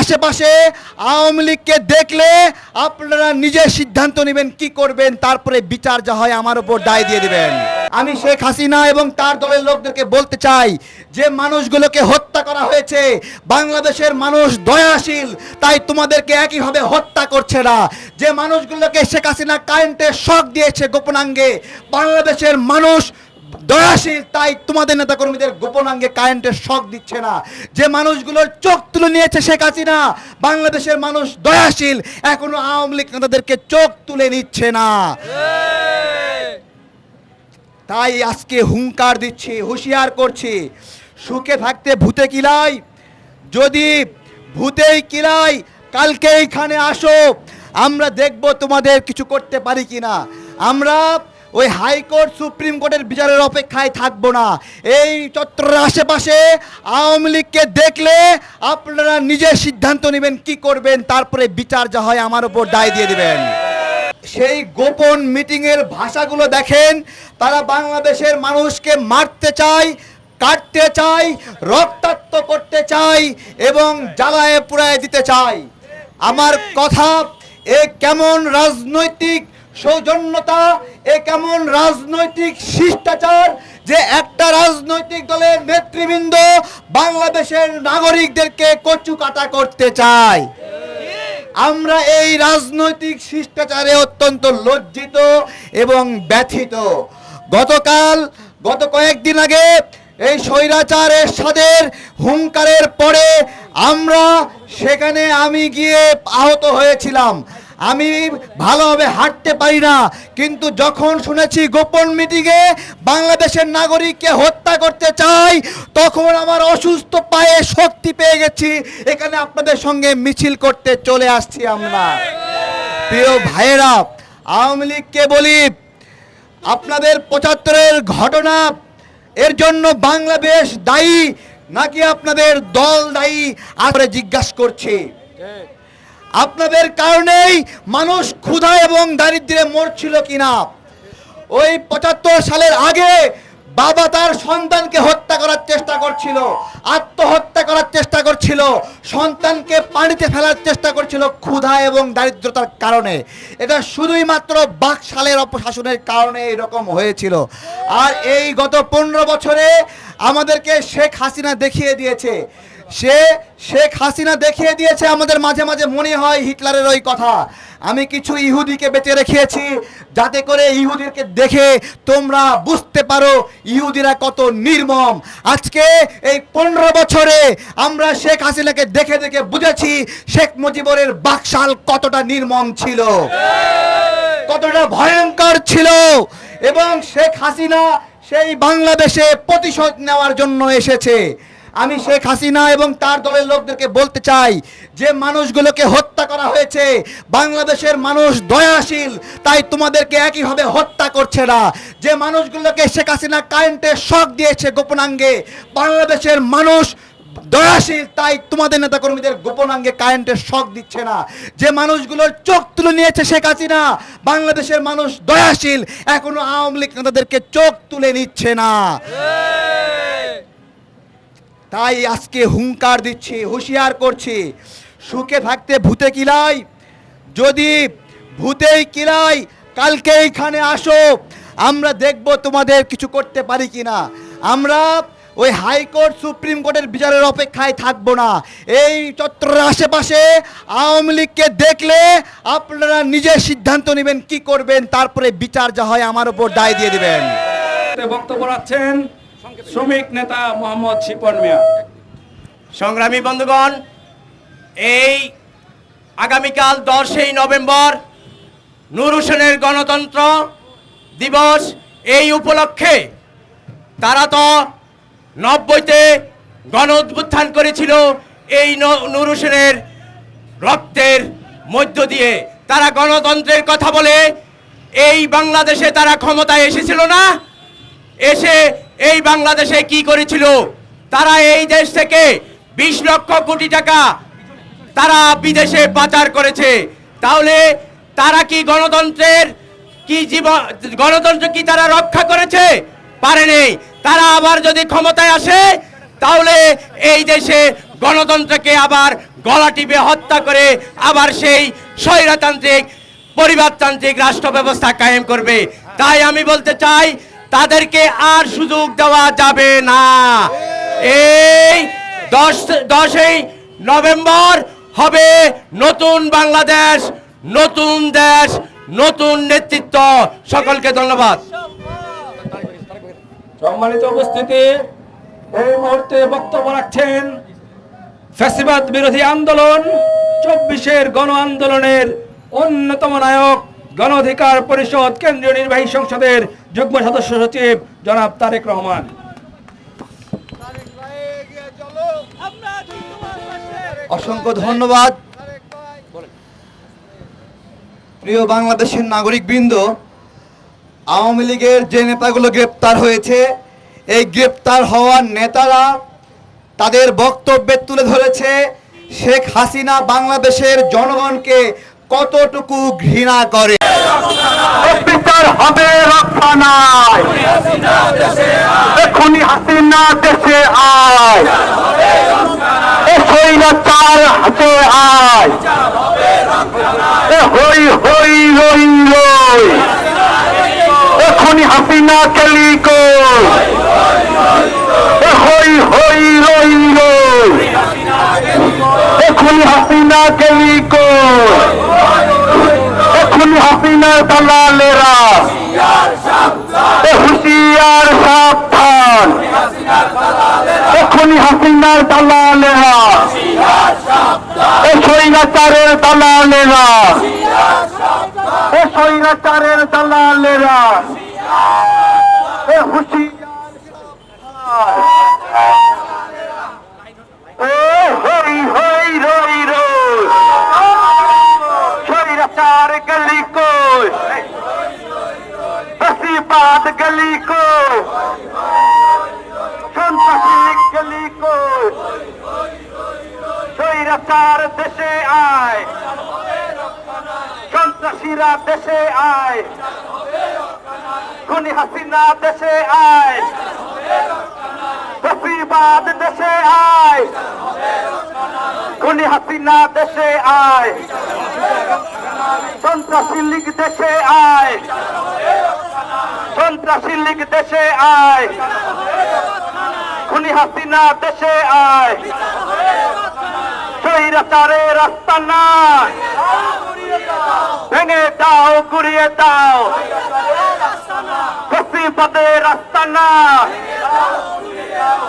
আশেপাশে আওয়ামী লীগকে দেখলে আপনারা নিজে সিদ্ধান্ত নেবেন কি করবেন, তারপরে বিচার যা হয় আমার উপর দায় দিয়ে দিবেন। আমি শেখ হাসিনা এবং তার দলের লোকদেরকে বলতে চাই, যে মানুষগুলোকে হত্যা করা হয়েছে, বাংলাদেশের মানুষ দয়াশীল, তাই তোমাদেরকে একইভাবে হত্যা করছে না। যে মানুষগুলোকে শেখ হাসিনা কারেন্টে শক দিয়েছে গোপনাঙ্গে, বাংলাদেশের মানুষ দয়াশীল, তাই তোমাদের নেতাকর্মীদের গোপনাঙ্গে কারেন্টের শক দিচ্ছে না। যে মানুষগুলোর চোখ তুলে নিয়েছে শেখ হাসিনা, বাংলাদেশের মানুষ দয়াশীল, এখনও আওয়ামী লীগ নেতাদেরকে চোখ তুলে নিচ্ছে না। তাই আজকে হুঙ্কার দিচ্ছি, হুঁশিয়ার করছি। সুখে থাকতে ভূতে কিলাই, যদি ভূতেই কিলাই, কালকে এইখানে আসো, আমরা দেখব তোমাদের কিছু করতে পারি কিনা। আমরা ওই হাইকোর্ট সুপ্রিম কোর্টের বিচারের অপেক্ষায় থাকব না। এই চত্বরের আশেপাশে আওয়ামী লীগকে দেখলে আপনারা নিজে সিদ্ধান্ত নেবেন কি করবেন, তারপরে বিচার যা হয় আমার উপর দায় দিয়ে দিবেন। সেই গোপন মিটিংয়ের ভাষাগুলো দেখেন, তারা বাংলাদেশের মানুষকে মারতে চায়, কাটতে চায়, রক্তাক্ত করতে চায় এবং জ্বালায় পুড়ায় দিতে চায়। আমার কথা, এ কেমন রাজনৈতিক সৌজন্যতা এ কেমন রাজনৈতিক শিষ্টাচার যে একটা রাজনৈতিক দলের নেতৃবৃন্দ বাংলাদেশের নাগরিকদেরকে কচু কাটা করতে চায়? আমরা এই রাজনৈতিক শিষ্টাচারে অত্যন্ত লজ্জিত এবং ব্যথিত। গতকাল, গত কয়েকদিন আগে এই স্বৈরাচারের এরশাদের হুঙ্কারের পরে আমরা সেখানে আমি গিয়ে আহত হয়েছিলাম। আমি ভালোভাবে হাঁটতে পারি না, কিন্তু যখন শুনেছি গোপন মিটিংয়ে বাংলাদেশের নাগরিককে হত্যা করতে চাই, তখন আমার অসুস্থ পায়ে শক্তি পেয়ে গেছি। এখানে আপনাদের সঙ্গে মিছিল করতে চলে আসছি আমরা। প্রিয় ভাইয়েরা, আওয়ামী লীগকে বলি, আপনাদের পঁচাত্তরের ঘটনা, এর জন্য বাংলাদেশ দায়ী নাকি আপনাদের দল দায়ী? আমরা জিজ্ঞাসা করছি। আপনাদের কারণেই মানুষ ক্ষুধা এবং দারিদ্রে মরছিল কিনা? ওই পঁচাত্তর সালের আগে বাবা তার সন্তানকে হত্যা করার চেষ্টা করছিল, আত্মহত্যা করার চেষ্টা করছিল, সন্তানকে পানিতে ফেলার চেষ্টা করছিল ক্ষুধা এবং দারিদ্রতার কারণে। এটা শুধুই মাত্র বাকশালের অপশাসনের কারণে এরকম হয়েছিল। আর এই গত পনেরো বছরে আমাদেরকে শেখ হাসিনা দেখিয়ে দিয়েছে সে, শেখ হাসিনা দেখিয়ে দিয়েছে, আমাদের মাঝে মাঝে মনে হয় হিটলারের ওই কথা। আমি কিছু ইহুদিকে বেঁচে রেখেছি, যাতে করে ইহুদিকে দেখে তোমরা বুঝতে পারো ইহুদিরা কত নির্মম। আজকে এই পনেরো বছরে আমরা শেখ হাসিনাকে দেখে দেখে বুঝেছি শেখ মুজিবরের বাকশাল কতটা নির্মম ছিল, কতটা ভয়ঙ্কর ছিল। এবং শেখ হাসিনা সেই বাংলাদেশে প্রতিশোধ নেওয়ার জন্য এসেছে। আমি শেখ হাসিনা এবং তার দলের লোকদেরকে বলতে চাই, যে মানুষগুলোকে হত্যা করা হয়েছে, বাংলাদেশের মানুষ দয়াশীল, তাই তোমাদেরকে একইভাবে হত্যা করছে না। যে মানুষগুলোকে শেখ হাসিনা কারেন্টে শখ দিয়েছে গোপনাঙ্গে, বাংলাদেশের মানুষ দয়াশীল, তাই তোমাদের নেতাকর্মীদের গোপনাঙ্গে কারেন্টের শখ দিচ্ছে না। যে মানুষগুলোর চোখ তুলে নিয়েছে শেখ হাসিনা, বাংলাদেশের মানুষ দয়াশীল, এখনও আওয়ামী লীগ নেতাদেরকে চোখ তুলে নিচ্ছে না। তাই আজকে হুঙ্কার দিচ্ছে, হুঁশিয়ার করছে। সুখে থাকতে ভূতে কিলাই, যদি ভূতেই কিলাই, কালকে এইখানে আসো, আমরা দেখব তোমাদের কিছু করতে পারি কি না আমরা ওই হাইকোর্ট, সুপ্রিম কোর্টের বিচারের অপেক্ষায় থাকব না। এই চত্বরের আশেপাশে আওয়ামী লীগকে দেখলে আপনারা নিজে সিদ্ধান্ত নেবেন কি করবেন, তারপরে বিচার যা হয় আমার উপর দায় দিয়ে দেবেন। বক্তব্য রাখছেন শ্রমিক নেতা মোহাম্মদ শিপন মিয়া। সংগ্রামী বন্ধুগণ, এই আগামীকাল দশই নভেম্বর নূর হোসেনের গণতন্ত্র দিবস এই উপলক্ষে তারা তো নব্বইতে গণ উত্থান করেছিল, এই নূর হোসেনের রক্তের মধ্য দিয়ে। তারা গণতন্ত্রের কথা বলে, এই বাংলাদেশে তারা ক্ষমতায় এসেছিল না? এসে এই বাংলাদেশে কি করেছিল? তারা এই দেশ থেকে বিশ লক্ষ কোটি টাকা তারা বিদেশে পাচার করেছে। তাহলে তারা কি গণতন্ত্রের কি জীবন গণতন্ত্র কি তারা রক্ষা করেছে? পারেনি তারা আবার যদি ক্ষমতায় আসে, তাহলে এই দেশে গণতন্ত্রকে আবার গলা টিপে হত্যা করে আবার সেই স্বৈরতান্ত্রিক, পরিবারতান্ত্রিক রাষ্ট্র ব্যবস্থা কায়েম করবে। তাই আমি বলতে চাই তাদেরকে আর সুযোগ দেওয়া যাবে না। এই দশ, দশই নভেম্বর হবে নতুন বাংলাদেশ, নতুন দেশ, নতুন নেতৃত্ব। সকলকে ধন্যবাদ। সম্মানিত উপস্থিতি, এই মুহূর্তে বক্তব্য রাখছেন ফ্যাসিবাদ বিরোধী আন্দোলন, চব্বিশের গণ আন্দোলনের অন্যতম নায়ক গণ অধিকার পরিষদ কেন্দ্রীয় নির্বাহী সংসদের যুগ্ম সদস্য সচিব জনাব তারেক রহমান। অসংখ্য ধন্যবাদ। প্রিয় বাংলাদেশের নাগরিক বৃন্দ আওয়ামী লীগের যে নেতাগুলো গ্রেপ্তার হয়েছে, এই গ্রেপ্তার হওয়ার নেতারা তাদের বক্তব্যে তুলে ধরেছে শেখ হাসিনা বাংলাদেশের জনগণকে কতটুকু ঘৃণা করে। বিচার হবে রক্ষা নাই এখনই হাসিনা দেশে আয়। এ স্বৈরাচার হাতে আয়। এ হই হই রই রই। এখনই হাসিনা কেলি কই। এ হই হই রই রই। এখনই হাসিনা কেলি হাসিনার দালালেরা। হুশিয়ার সাবধান। এখনই হাসিনার দালালেরা। এ সৈরাচারের দালালেরা। এ সৈরাচারের দালালেরা। এ হুশিয়ার গলি কই সন্ত্রাসী গলি কই স্বৈরাচার দেশে আয়। সন্ত্রাসীরা দেশে আয়। খুনি হাসিনা দেশে আয়। ফসিবাদ দেশে আয়। খুনি হাসিনা দেশে আয়। সন্ত্রাসী লীগ দেশে আয়। সন্ত্রাসী লীগ দেশে আয়। খুনি হাসিনা দেশে আয়। স্বৈরাচারে রাস্তা না ভেঙে দাও, গুড়িয়ে দাও। ফসিবাদে রাস্তা না